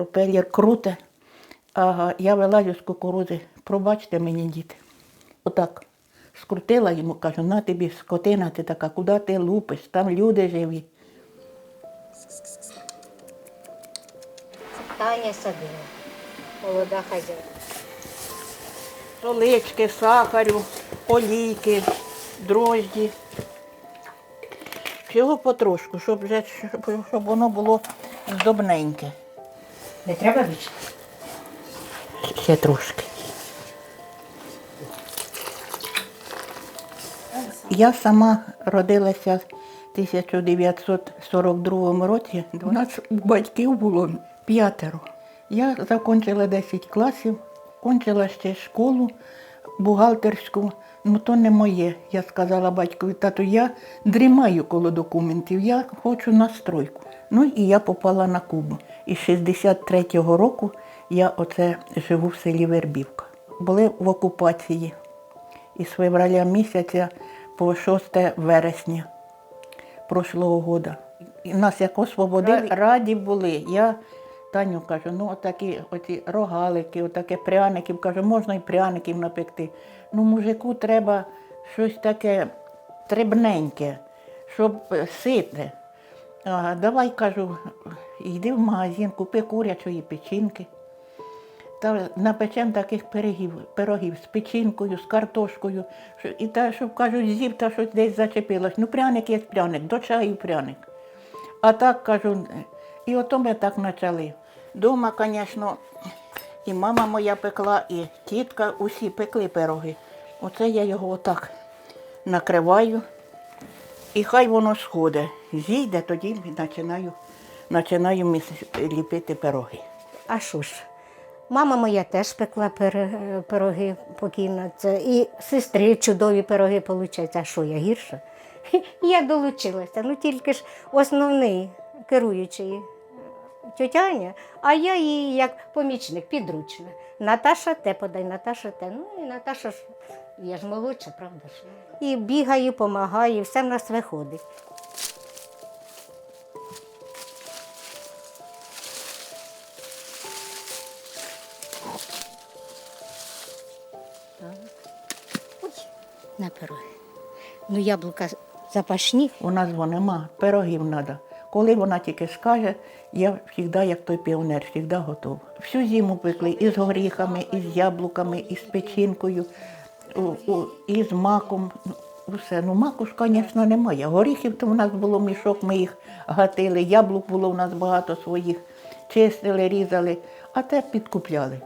пропелер круте. Ага, я вилазю з кукурузи. Пробачте мені, діти. Отак. Скрутила йому, кажу, на тобі скотина ти така, куди ти лупиш? Там люди живі. Таня садила. Молода хазяйка. Солички, сахарю, олійки, дрожді. Всього потрошку, щоб, вже, щоб, щоб воно було здобненьке. Не треба більше? Ще трошки. Я сама родилася в 1942 році. У нас у батьків було п'ятеро. Я закінчила 10 класів, кончила ще школу бухгалтерську. Ну то не моє. Я сказала батькові, тату, я дрімаю коло документів, я хочу на стройку. Ну і я попала на Кубу. І з 63-го року я оце живу в селі Вербівка. Були в окупації із февраля місяця по 6 вересня прошлого года. І нас як освободили, раді були. Я Таню кажу, ну отакі оці рогалики, отаке пряників, кажу, можна і пряників напекти. Ну, мужику треба щось таке требненьке, щоб сите. Ага, давай кажу, йди в магазин, купи курячої печінки. Та напечемо таких пирогів, пирогів з печінкою, з картошкою. І та, щоб кажуть, з'їв та щось десь зачепилось. Ну, пряник є пряник, до чаю пряник. А так кажу, і ото ми так почали. Дома, звісно, і мама моя пекла, і тітка, усі пекли пироги. Оце я його отак накриваю, і хай воно сходить. Зійде, тоді починаю, починаю ліпити пироги. А що ж? Мама моя теж пекла пироги покійна. Це і сестри чудові пироги виходять. А що я гірша? Я долучилася. Ну тільки ж основний керуючий тьотяня, а я її як помічник, підручна. Наташа те подай, Наташа те. Ну і Наташа ж, я ж молодша, правда ж. І бігаю, допомагаю, все в нас виходить. На пироги. Ну, яблука запашні. У нас бо нема, пирогів треба. Коли вона тільки скаже, я завжди, як той піонер, завжди готова. Всю зиму пекли і з горіхами, і з яблуками, і з печінкою, у- у- і з маком. Ну, Усе. Ну, маку ж, звісно, немає. Горіхів то в нас було мішок, ми їх гатили, яблук було в нас багато своїх, чистили, різали, а те підкупляли.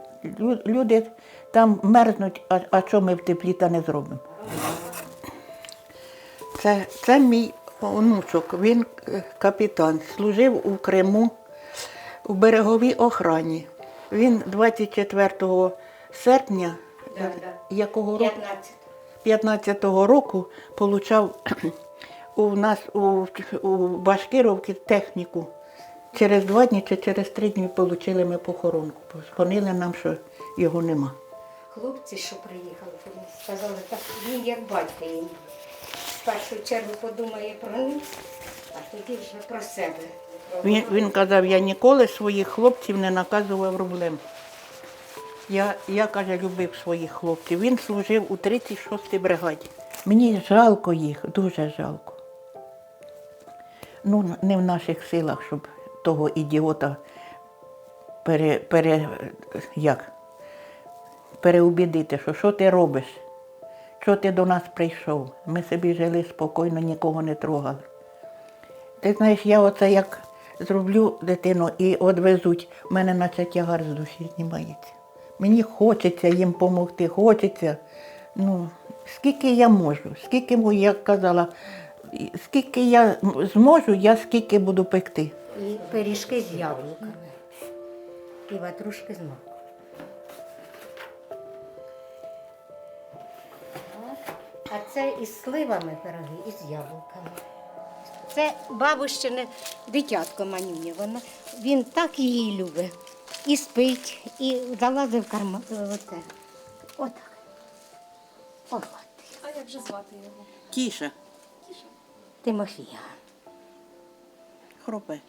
Люди там мерзнуть, а, а що ми в теплі та не зробимо. Це, це мій онучок, він е, капітан, служив у Криму у береговій охрані. Він 24 серпня е, якого року? 15-го року получав у нас у, у Башкировці техніку. Через два дні чи через три дні отримали ми похоронку. Дзвонили нам, що його нема. Хлопці, що приїхали, вони сказали, так він як батько їм. В першу чергу подумає про них, а тоді вже про себе. Він, він казав, я ніколи своїх хлопців не наказував рублем. Я, я каже, любив своїх хлопців. Він служив у 36-й бригаді. Мені жалко їх, дуже жалко. Ну, не в наших силах, щоб того ідіота пере, пере, як, переубідити, що що ти робиш, що ти до нас прийшов. Ми собі жили спокійно, нікого не трогали. Ти знаєш, я оце як зроблю дитину і одвезуть, в мене наче тягар з душі знімається. Мені хочеться їм допомогти, хочеться. Ну, скільки я можу, скільки, я казала, скільки я зможу, я скільки буду пекти. І пиріжки з яблуками. І ватрушки з маком. Це із сливами пироги, і з яблуками. Це бабущине дитятко манюня. Вона, він так її любить. І спить, і залазить в карман. Оце. Отак. От. А як же звати його? Тіша, Тимофія. хропе.